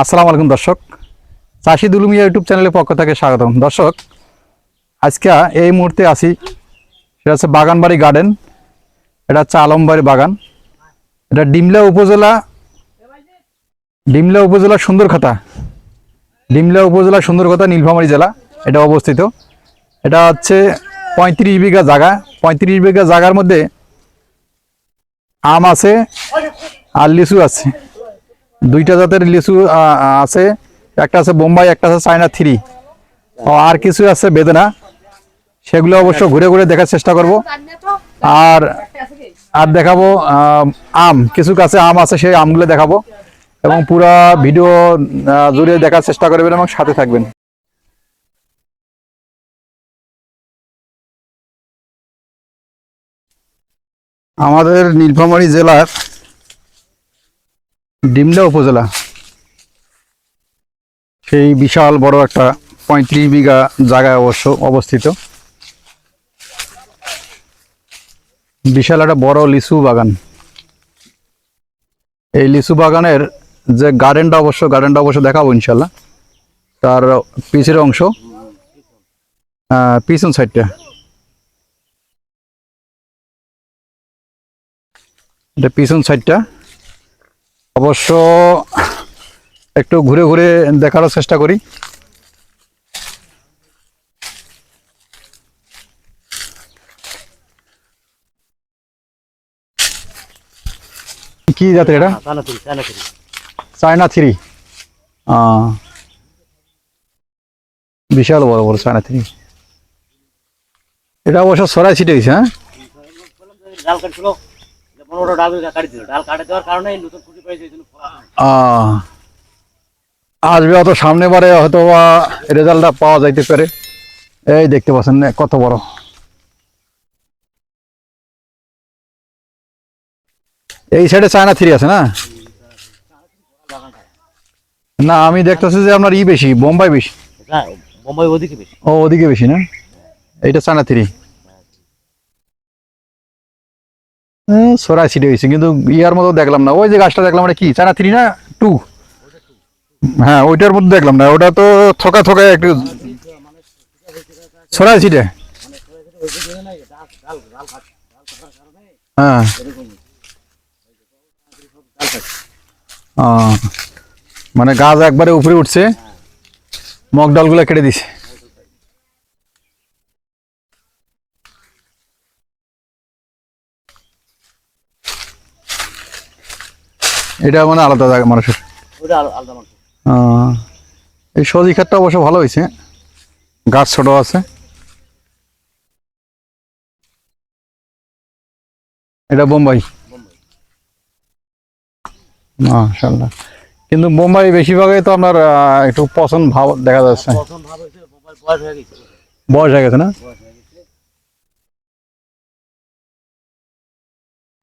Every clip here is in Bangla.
আসসালামু আলাইকুম দর্শক। চাষি দুলুমিয়া ইউটিউব চ্যানেলের পক্ষ থেকে স্বাগতম। দর্শক, আজকে এই মুহূর্তে আসি সেটা হচ্ছে বাগানবাড়ি গার্ডেন এটা হচ্ছে আলমবাড়ি বাগান। এটা ডিমলা উপজেলা ডিমলা উপজেলা সুন্দরখাতা ডিমলা উপজেলা সুন্দরখাতা নীলফামারী জেলা, এটা অবস্থিত। এটা হচ্ছে পঁয়ত্রিশ বিঘা জায়গা। পঁয়ত্রিশ বিঘা জায়গার মধ্যে আম আছে আর লিচু আছে। দুইটা জাতের লিচু আছে। একটা আছে বোম্বাই, একটা আছে চায়না থ্রি। আর কিছু আছে বেদনা। সেগুলো অবশ্য ঘুরে ঘুরে দেখার চেষ্টা করব। আর আর দেখাবো আম। কিছু কাছে আম আছে, সেই আমগুলো দেখাবো। এবং পুরা ভিডিও জুড়ে দেখার চেষ্টা করবেন এবং সাথে থাকবেন। আমাদের নীলফামারী জেলার ডিমলা উপজেলা। সেই বিশাল বড় একটা পঁয়ত্রিশ বিঘা জায়গায় অবশ্য অবস্থিত। বিশাল একটা বড় লিচু বাগান। এই লিচু বাগানের যে গার্ডেনটা অবশ্য গার্ডেনটা অবশ্য দেখাবো ইনশাল্লাহ তার পিছের অংশ পিছন সাইডটা এটা পিছন সাইডটা অবশ্য একটু ঘুরে ঘুরে দেখারও চেষ্টা করি। কি জাতের এটা? China three. বিশাল বড় বড় চায়না থ্রি। এটা অবশ্য সরাই ছিটে গেছে হ্যাঁ? বড় বড় ডাল কাটি দিল। ডাল কাটে দেওয়ার কারণে নতুন খুঁটি পাইছে এই জন্য আসবে অত সামনে বারে হয়তো বা রেজাল্টটা পাওয়া যাইতে পারে এই দেখতে পাচ্ছেন না, কত বড়। এই সাইডে চায়না থ্রি আছে না? না আমি দেখতেছি যে আপনার ই বেশি বোম্বাই বেশি। বোম্বাই ওদিকে বেশি। ও ওদিকে বেশি না? এইটা চায়না থ্রি সরাই ছিটে গেছে, কিন্তু ইয়ার মতো দেখলাম না। ওই যে গাছটা দেখলাম, ওটা কি? চায়না থ্রি না টু হ্যাঁ ওইটার মধ্যে দেখলাম না, ওটা তো থকা থকা একটু ছড়াই ছিটে। হ্যাঁ। মানে গাছ একবারে উপরে উঠছে মগ ডালগুলো কেটে দিছে। এটা মানে আলাদা জায়গা মানুষের। এই সবজি খাতটা অবশ্য ভালো হয়েছে। গাছ ছোট আছে। এটা বোম্বাই। মাশাল্লাহ কিন্তু বোম্বাই বেশিরভাগই তো আপনার একটু পছন্দ ভাব দেখা যাচ্ছে। বয়স হয়ে গেছে। না?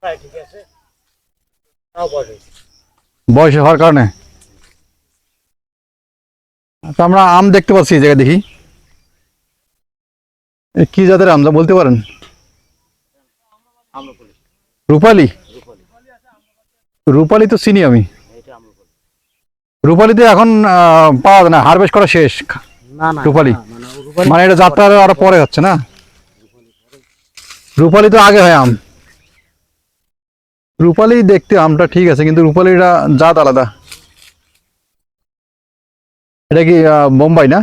হয়ে ঠিক আছে। বয়স হওয়ার কারণে। তো আমরা আম দেখতে পাচ্ছি এই জায়গায় দেখি। এ কি জাতের আম? বলতে পারেন। রূপালি? রূপালি তো চিনি আমি। রূপালিতে এখন আহ, পাওয়া যায় না হারভেস্ট করা শেষ। রূপালি? মানে এটা যাত্রা আরও পরে হচ্ছে না? রূপালি তো আগে হয় আম। রূপালি দেখতে আমটা ঠিক আছে, কিন্তু রূপালিটা জাত আলাদা। এটা কি বোম্বাই না?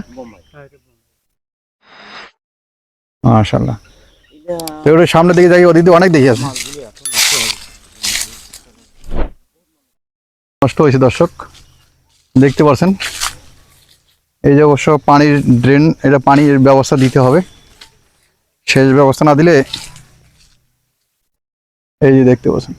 মাশাল্লাহ সামনের দিকে যাই, ওদিকে অনেক দেখি আছে। নষ্ট হয়েছে দর্শক, দেখতে পাচ্ছেন এই যে অবশ্য পানির ড্রেন, এটা পানির ব্যবস্থা দিতে হবে। সেচ ব্যবস্থা না দিলে এই যে দেখতে পাচ্ছেন।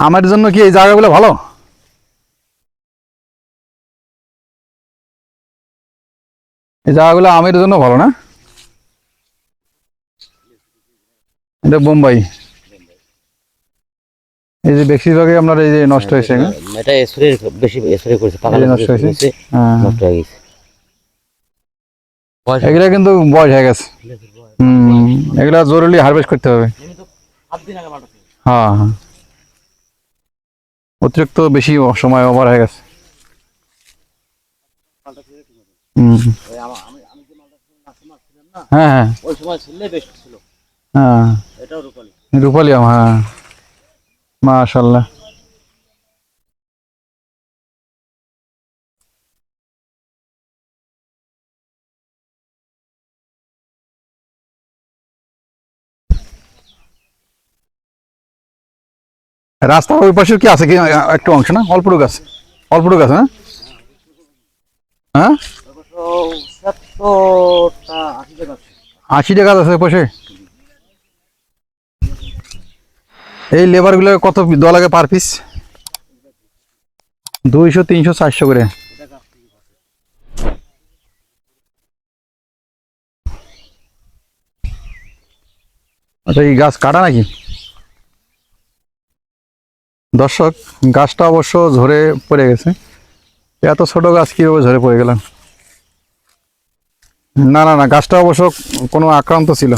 আমার জন্য কি এই জায়গাগুলো ভালো? এই জায়গাগুলো আমের জন্য ভালো না? এটা বোম্বাই। এই যে বেশিরভাগই আপনার এই যে নষ্ট হয়েছে হ্যাঁ? এটা বেশি করেছে নষ্ট হয়েছে? হ্যাঁ। নষ্ট হয়ে গেছে। এগুলা কিন্তু বয়স হয়ে গেছে। হুম এগুলা জরুরি হারভেস্ট করতে হবে। হ্যাঁ হ্যাঁ। অতিরিক্ত বেশি সময় ওভার হয়ে গেছে। হ্যাঁ হ্যাঁ। হ্যাঁ। হুম ওই রাস্তার ওই পাশে কি আছে কি একটু অংশ না? অল্প অল্পটুকু আছে। অল্পটুকু আছে হ্যাঁ? আশি টাকা আছে। পাশে। এই লেবারগুলো কত দেওয়া লাগে পার পিস? দুইশো, তিনশো, চারশো করে। আচ্ছা এই গাছ কাটা নাকি? দর্শক গাছটা অবশ্য ঝরে পড়ে গেছে। এত ছোট গাছ কীভাবে ঝরে পড়ে গেলাম না না না গাছটা অবশ্য কোনো আক্রান্ত ছিল।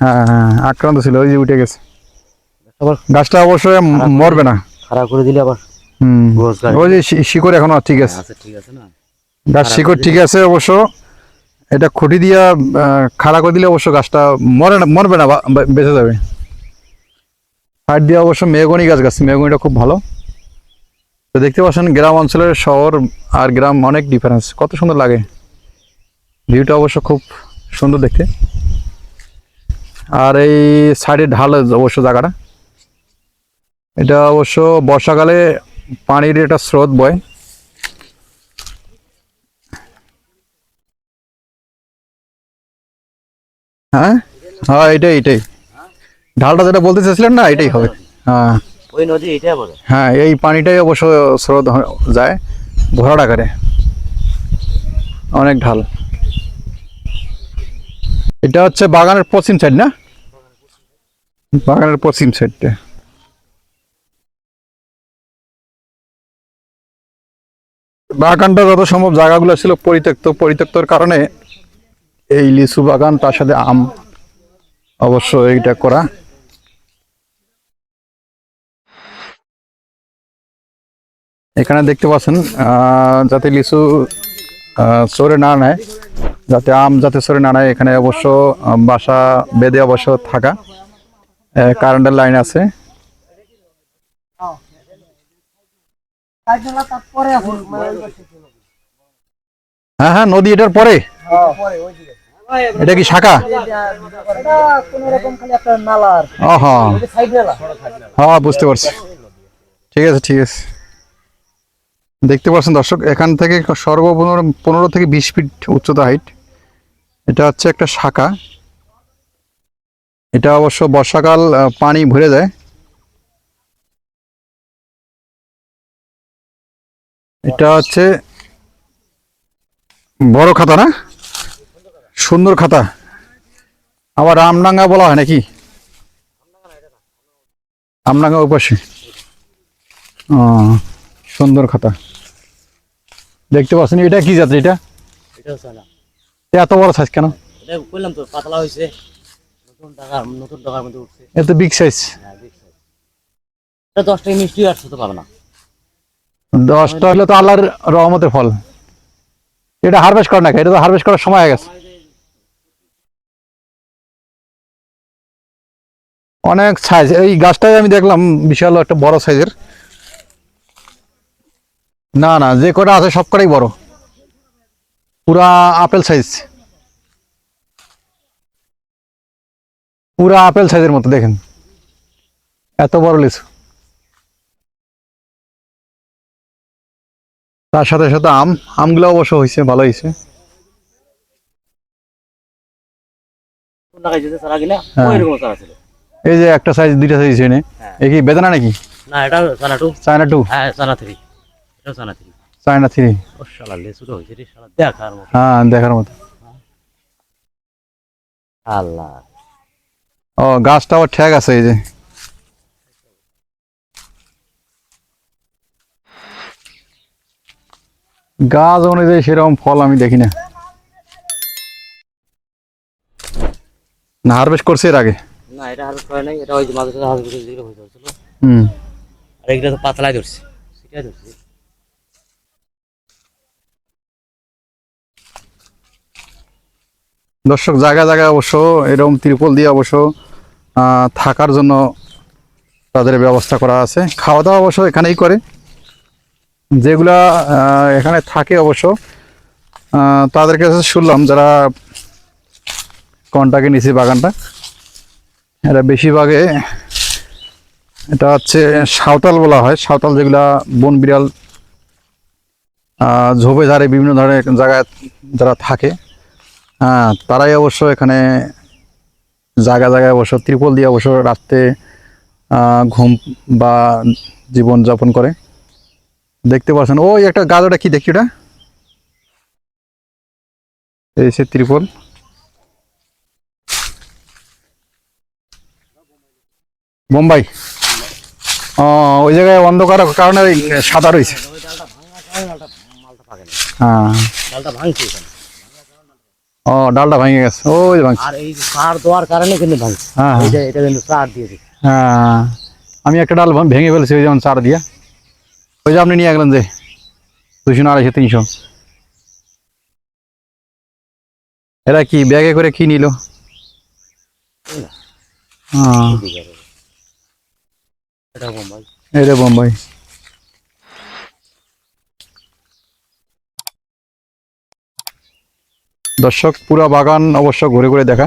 হ্যাঁ হ্যাঁ আক্রান্ত ছিল ওই যে উঠে গেছে। আবার গাছটা অবশ্য মরবে না। খারাপ করে দিলে আবার হুম ওই যে শিকড় এখনও ঠিক আছে। আচ্ছা ঠিক আছে না। গাছ শিকড় ঠিক আছে অবশ্য। এটা খুঁটি দিয়া খাড়া করে দিলে অবশ্য গাছটা মরে না মরবে না বেঁচে যাবে। সাইড দিয়ে অবশ্য মেহগনি গাছ গাছ, মেহগনিটা খুব ভালো। তো দেখতে পাচ্ছেন, গ্রাম অঞ্চলের শহর আর গ্রাম অনেক ডিফারেন্স কত সুন্দর লাগে। ভিউটা অবশ্য খুব সুন্দর দেখতে। আর এই সাইডে ঢাল অবশ্য জায়গাটা। এটা অবশ্য বর্ষাকালে পানির একটা স্রোত বয়। হ্যাঁ? হ্যাঁ এটাই এটাই। ঢালটা যেটা বলতে চাইছিলেন না এটাই হবে। হ্যাঁ। ওই নদী এটা বলে। হ্যাঁ এই পানিটাই অবশ্য স্রোত যায় ভরাট আকারে। অনেক ঢাল। এটা হচ্ছে বাগানের পশ্চিম সাইড না? বাগানের পশ্চিম সাইডটা বাগানটা যত সম্ভব জায়গাগুলো ছিল পরিত্যক্ত পরিত্যক্তর কারণে এই লিচু বাগান তার সাথে আম অবশ্য এইটা করা এখানে দেখতে পাচ্ছেন আহ, যাতে লিচু চোরে না নেয় যাতে আম যাতে সরে না নেয় এখানে অবশ্য বাসা বেঁধে অবশ্য থাকা কারেন্টের লাইন আছে। হ্যাঁ হ্যাঁ নদী এটার পরে। এটা কি শাখা? হ্যাঁ বুঝতে পারছি। ঠিক আছে ঠিক আছে। দেখতে পাচ্ছেন দর্শক, এখান থেকে সর্বপনেরো পনেরো থেকে বিশ ফিট উচ্চতা হাইট এটা হচ্ছে একটা শাখা। এটা অবশ্য বর্ষাকাল পানি ভরে যায়। এটা হচ্ছে বড় খাতা না? সুন্দর খাতা। আবার রামডাঙ্গা বলা হয় নাকি? রামডাঙ্গা উপাসে ও, সুন্দর খাতা। দেখতে পাচ্ছেন এটা কি জাত এটা? এত বড় সাইজ কেন? এটা তো পাতলা হয়েছে নতুন টাকা নতুন টাকার মধ্যে উঠছে। এত বিগ সাইজ হ্যাঁ এটা দশ মিষ্টি আসছে তো পাবে না। দশটা হলে তো আল্লাহর রহমতের ফল। এটা হারভেস্ট কর না এটা তো হারভেস্ট করার সময় হয়ে গেছে। অনেক সাইজ এই গাছটাই আমি দেখলাম বিশাল একটা বড় সাইজের না না যে কটা আছে সব কটাই বড়। পুরা আপেল সাইজ পুরা আপেল সাইজের মতো দেখেন। এত বড় লিচু। তার সাথে সাথে আম আমগুলো অবশ্য হয়েছে ভালো হয়েছে। হ্যাঁ। এই যে একটা সাইজ দুইটা সাইজ এনে হ্যাঁ। এ কি বেদনা নাকি? না এটা চারা টু চায়না টু হ্যাঁ চারা থ্রি চায়না থ্রি হ্যাঁ দেখার মতো। আল্লাহ। ও গাছটা আবার আছে এই যে। গাছ অনুযায়ী সেরকম ফল আমি দেখি না। না হারভেস্ট করছে এর আগে। না এটা হারভেস্ট হয় নাই এটা ওই মাঝে হারভেস্ট হুম। আর এগুলো তো ধরছে সেটাই ধরছে। দর্শক জায়গা জায়গায় অবশ্য এরকম ত্রিপল দিয়ে অবশ্য থাকার জন্য তাদের ব্যবস্থা করা আছে। খাওয়া দাওয়া অবশ্য এখানেই করে। যেগুলা এখানে থাকে অবশ্য তাদের কাছে শুনলাম যারা কন্টাকে নিচে বাগানটা এটা বেশিরভাগে এটা হচ্ছে সাঁওতাল বলা হয়। সাঁওতাল যেগুলা বন বিড়াল ঝোপে ধারে বিভিন্ন ধরনের জায়গায় যারা থাকে হ্যাঁ তারাই অবশ্য এখানে জায়গা জায়গায় অবশ্য ত্রিপল দিয়ে অবশ্য রাত্রে ঘুম বা জীবন যাপন করে। দেখতে পাচ্ছেন ওই একটা গাছ ওটা কি দেখি ওটা? এই সে ত্রিপল। বোম্বাই। ও ওই জায়গায় অন্ধকার কারণে সাদা রয়েছে। হ্যাঁ। ও ডালটা ভেঙে গেছে। ওই ভাঙছে। আর এই সার দেওয়ার কারণে কিন্তু ভাঙছে। হ্যাঁ হ্যাঁ। এটা এটা কিন্তু সার দিয়ে দিচ্ছে। হ্যাঁ আমি একটা ডাল ভেঙে ফেলেছি ওই যেমন সার দিয়া। ওই যে আপনি নিয়ে গেলেন যে দুশো আড়াইশো তিনশো। এরা কি ব্যাগে করে কি নিল? হ্যাঁ। এটা বোম্বাই। দর্শক পুরা বাগান অবশ্য ঘুরে ঘুরে দেখা।